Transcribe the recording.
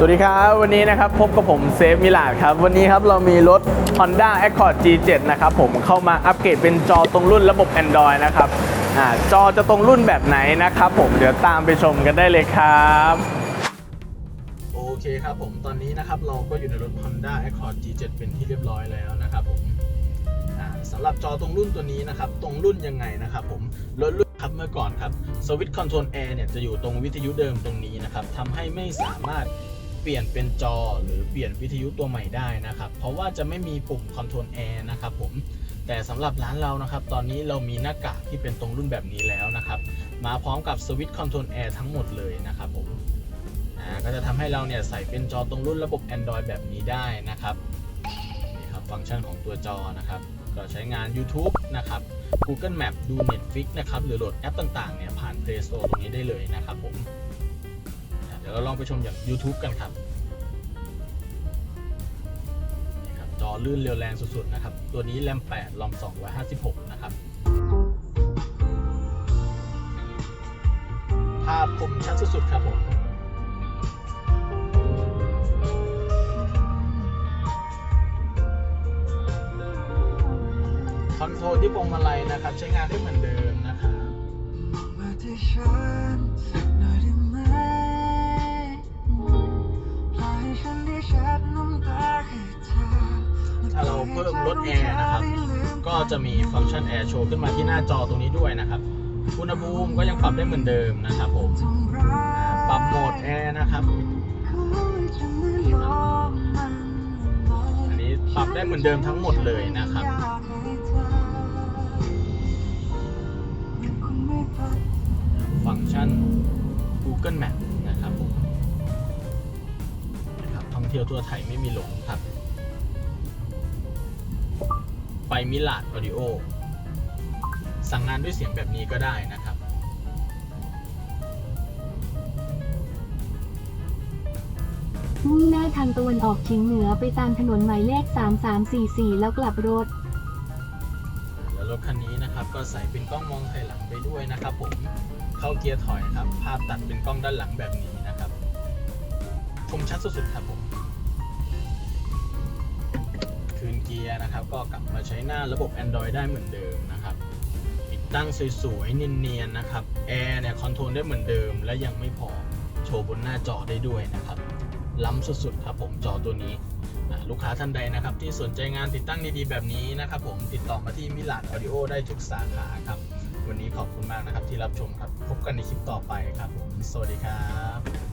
สวัสดีครับ วันนี้นะครับพบกับผมเซฟมิลาดครับ วันนี้ครับเรามีรถ Honda Accord G7 นะครับผมเข้ามาอัปเกรดเป็นจอตรงรุ่นระบบ Android นะครับอจอจะตรงรุ่นแบบไหนนะครับผมเดี๋ยวตามไปชมกันได้เลยครับโอเคครับผมตอนนี้นะครับเราก็อยู่ในรถ Honda Accord G7 เป็นที่เรียบร้อยแล้วนะครับผมสำหรับจอตรงรุ่นตัวนี้นะครับ ตรงรุ่นยังไงนะครับผมรถรุ่นครับเมื่อก่อนครับสวิตช์คอนโทรลแอร์เนี่ยจะอยู่ตรงวิทยุเดิมตรงนี้นะครับทำให้ไม่สามารถ ปลี่ยนเป็นจอหรือเปลี่ยนวิทยุตัวใหม่ได้นะครับ เพราะว่าจะไม่มีปุ่มคอนโทรลแอร์นะครับผม แต่สำหรับร้านเรานะครับ ตอนนี้เรามีหน้ากากที่เป็นตรงรุ่นแบบนี้แล้วนะครับ มาพร้อมกับสวิตช์คอนโทรลแอร์ทั้งหมดเลยนะครับผมก็จะทำให้เราเนี่ยใส่เป็นจอตรงรุ่นระบบ Android แบบนี้ได้นะครับ นี่ครับฟังก์ชันของตัวจอนะครับ ก็ใช้งาน YouTube นะครับ Google Map ดู Netflix นะครับ หรือโหลดแอปต่างๆเนี่ยผ่าน Play Store ตรงนี้ได้เลยนะครับผม ดี๋ยวเราลองไปชมอย่าง YouTube กันครับนี่ครับ จอลื่นเร็วแรงสุดๆนะครับ ตัวนี้แรม8รอม 256 นะครับ ภาพคมชัดสุดๆครับผมคอนโทรลที่พวงมาลัยนะครับ ใช้งานได้เหมือนเดิมนะครับ เราเพิ่มลดแอร์นะครับ ก็จะมีฟังก์ชันแอร์โชว์ขึ้นมาที่หน้าจอตรงนี้ด้วยนะครับ อุณหภูมิก็ยังปรับได้เหมือนเดิมนะครับผม ปรับโหมดแอร์นะครับ อันนี้ปรับได้เหมือนเดิมทั้งหมดเลยนะครับอยากให้เธอยังคงไม่พบฟังก์ชัน Google Map นะครับผมนะครับท่องเที่ยวทั่วไทยไม่มีหลงครับ ไปมิลาดออดิโอสั่งงานด้วยเสียงแบบนี้ก็ได้นะครับ มุ่งหน้าทางตะวันออกเฉียงเหนือไปตามถนนหมายเลข 3344 แล้วกลับรถ แล้วรถคันนี้นะครับ ก็ใส่เป็นกล้องมองถอยหลังไปด้วยนะครับผมเข้าเกียร์ถอยครับ ภาพตัดเป็นกล้องด้านหลังแบบนี้นะครับ คมชัดสุดๆครับผม เกียร์นะครับ ก็กลับมาใช้หน้าระบบ Android ได้เหมือนเดิมนะครับติดตั้งสวยๆเนียนๆนะครับแอร์เนี่ยคอนโทรลได้เหมือนเดิม และยังไม่พอโชว์บนหน้าจอได้ด้วยนะครับล้ำสุดๆครับผมจอตัวนี้ลูกค้าท่านใดนะครับ ที่สนใจงานติดตั้งดีๆแบบนี้นะครับผมติดต่อมาที่มิลาดออดิโอได้ทุกสาขาครับวันนี้ขอบคุณมากนะครับที่รับชมครับ พบกันในคลิปต่อไปครับผมสวัสดีครับ